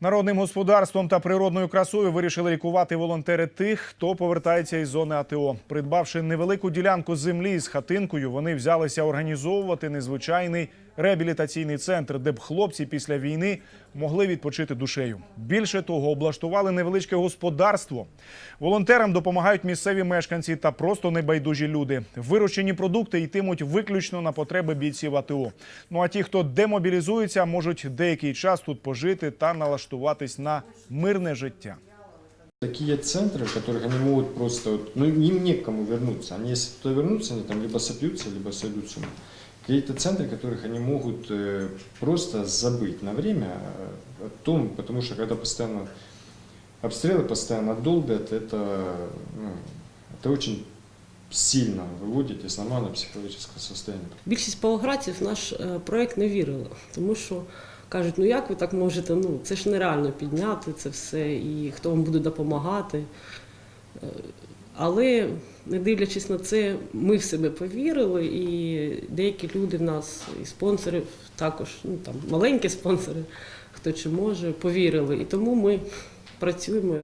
Народним господарством та природною красою вирішили лікувати волонтери тих, хто повертається із зони АТО. Придбавши невелику ділянку землі з хатинкою, вони взялися організовувати незвичайний реабілітаційний центр, де б хлопці після війни могли відпочити душею. Більше того, облаштували невеличке господарство. Волонтерам допомагають місцеві мешканці та просто небайдужі люди. Вирощені продукти йтимуть виключно на потреби бійців АТО. Ну а ті, хто демобілізується, можуть деякий час тут пожити та налаштуватись на мирне життя. Такие центры, в которых они могут просто, вот, ну им не к кому вернуться. Они если туда вернутся, они там либо сопьются, либо сойдут с ума. Какие-то центры, в которых они могут э, просто забыть на время э, о том, потому что когда постоянно обстрелы постоянно долбят, это, ну, это очень сильно выводит из нормального психологического состояния. Більшість павлоградців в наш е, проект не вірили, тому що кажуть, ну як ви так можете, ну це ж нереально підняти це все, і хто вам буде допомагати. Е, Але не дивлячись на це, ми в себе повірили, і деякі люди в нас, і спонсори, також ну там маленькі спонсори, хто чи може, повірили. І тому ми працюємо.